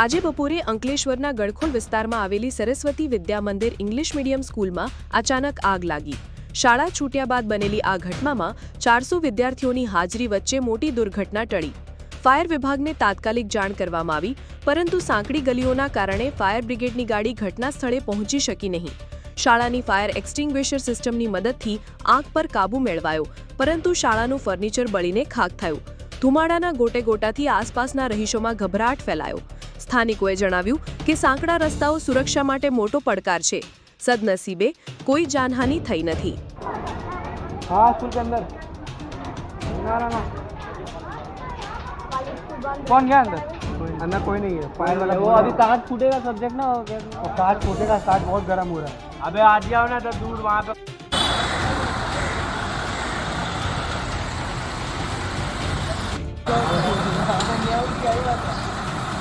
આજે બપોરે અંકલેશ્વરના ગળખોલ વિસ્તારમાં આવેલી સરસ્વતી વિદ્યા મંદિર ઇંગ્લિશ મીડિયમ સ્કૂલમાં અચાનક આગ લાગી. શાળા છૂટ્યા બાદ બનેલી આ ઘટનામાં ચારસો વિદ્યાર્થીઓની હાજરી વચ્ચે મોટી દુર્ઘટના ટળી. ફાયર વિભાગને તાત્કાલિક જાણ કરવામાં આવી, પરંતુ સાંકડી ગલીઓના કારણે ફાયર બ્રિગેડની ગાડી ઘટના સ્થળે પહોંચી શકી નહીં. શાળાની ફાયર એક્સટિંગ્વિશર સિસ્ટમની મદદથી આગ પર કાબૂ મેળવાયો, પરંતુ શાળાનું ફર્નિચર બળીને ખાખ થયું. ધુમાડાના ગોટે ગોટાથી આસપાસના રહીશોમાં ગભરાટ ફેલાયો. સ્થાનિકોએ જણાવ્યું કે સાંકડા રસ્તાઓ સુરક્ષા માટે મોટો પડકાર છે સદનસીબે કોઈ જાનહાનિ થઈ નથી हाँ स्कूल के अंदर ना ना ना कौन गया अंदर अंदर कोई नहीं है फायर वाला वो अभी कांच फूटेगा सब्जेक्ट ना और कांच टूटेगा कांच बहुत गर्म हो रहा है अबे आज जाओ ना तो दूर वहाँ पे